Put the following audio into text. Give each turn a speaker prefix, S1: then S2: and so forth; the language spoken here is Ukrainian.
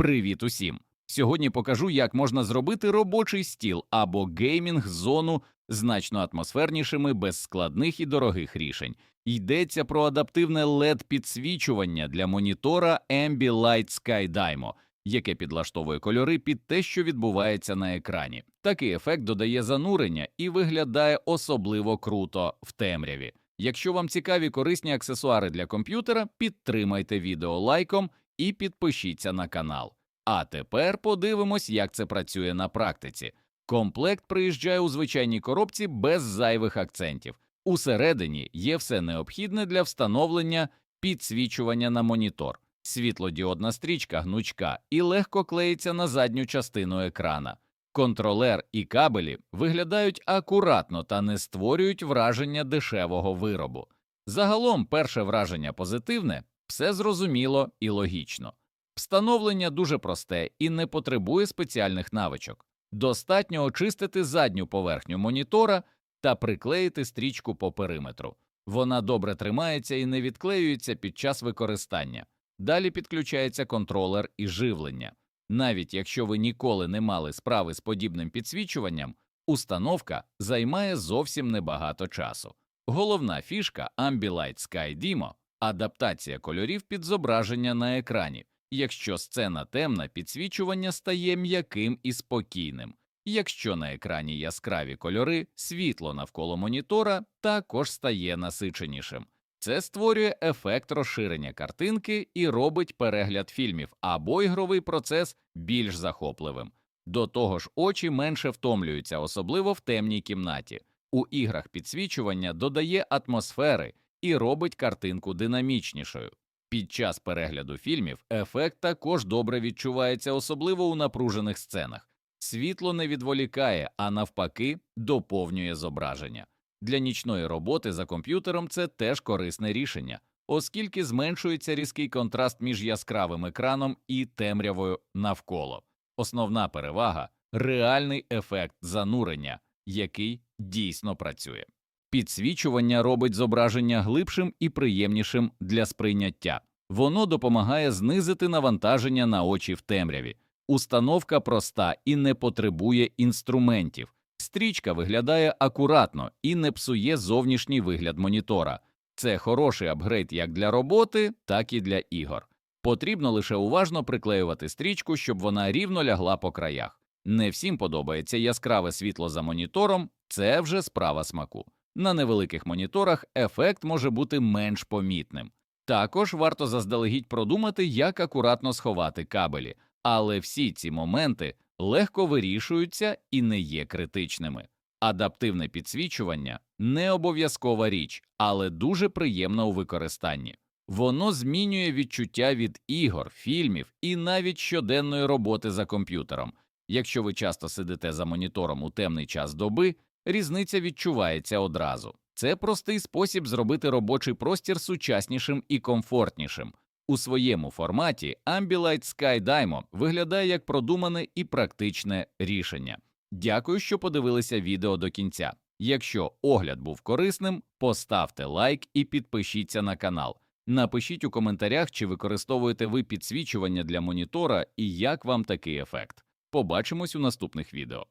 S1: Привіт усім! Сьогодні покажу, як можна зробити робочий стіл або геймінг-зону значно атмосфернішими без складних і дорогих рішень. Йдеться про адаптивне led підсвічування для монітора Ambilight Sky Dymo, яке підлаштовує кольори під те, що відбувається на екрані. Такий ефект додає занурення і виглядає особливо круто в темряві. Якщо вам цікаві корисні аксесуари для комп'ютера, підтримайте відео лайком і підпишіться на канал. А тепер подивимось, як це працює на практиці. Комплект приїжджає у звичайній коробці без зайвих акцентів. Усередині є все необхідне для встановлення підсвічування на монітор, світлодіодна стрічка гнучка і легко клеїться на задню частину екрана. Контролер і кабелі виглядають акуратно та не створюють враження дешевого виробу. Загалом, перше враження позитивне, все зрозуміло і логічно. Встановлення дуже просте і не потребує спеціальних навичок. Достатньо очистити задню поверхню монітора та приклеїти стрічку по периметру. Вона добре тримається і не відклеюється під час використання. Далі підключається контролер і живлення. Навіть якщо ви ніколи не мали справи з подібним підсвічуванням, установка займає зовсім небагато часу. Головна фішка Ambilight Sky Dimo – адаптація кольорів під зображення на екрані. Якщо сцена темна, підсвічування стає м'яким і спокійним. Якщо на екрані яскраві кольори, світло навколо монітора також стає насиченішим. Це створює ефект розширення картинки і робить перегляд фільмів або ігровий процес більш захопливим. До того ж, очі менше втомлюються, особливо в темній кімнаті. У іграх підсвічування додає атмосфери і робить картинку динамічнішою. Під час перегляду фільмів ефект також добре відчувається, особливо у напружених сценах. Світло не відволікає, а навпаки, доповнює зображення. Для нічної роботи за комп'ютером це теж корисне рішення, оскільки зменшується різкий контраст між яскравим екраном і темрявою навколо. Основна перевага реальний ефект занурення, який дійсно працює. Підсвічування робить зображення глибшим і приємнішим для сприйняття. Воно допомагає знизити навантаження на очі в темряві. Установка проста і не потребує інструментів. Стрічка виглядає акуратно і не псує зовнішній вигляд монітора. Це хороший апгрейд як для роботи, так і для ігор. Потрібно лише уважно приклеювати стрічку, щоб вона рівно лягла по краях. Не всім подобається яскраве світло за монітором, це вже справа смаку. На невеликих моніторах ефект може бути менш помітним. Також варто заздалегідь продумати, як акуратно сховати кабелі, але всі ці моменти легко вирішуються і не є критичними. Адаптивне підсвічування не обов'язкова річ, але дуже приємна у використанні. Воно змінює відчуття від ігор, фільмів і навіть щоденної роботи за комп'ютером. Якщо ви часто сидите за монітором у темний час доби, різниця відчувається одразу. Це простий спосіб зробити робочий простір сучаснішим і комфортнішим. У своєму форматі Ambilight Sky Dymo виглядає як продумане і практичне рішення. Дякую, що подивилися відео до кінця. Якщо огляд був корисним, поставте лайк і підпишіться на канал. Напишіть у коментарях, чи використовуєте ви підсвічування для монітора і як вам такий ефект. Побачимось у наступних відео.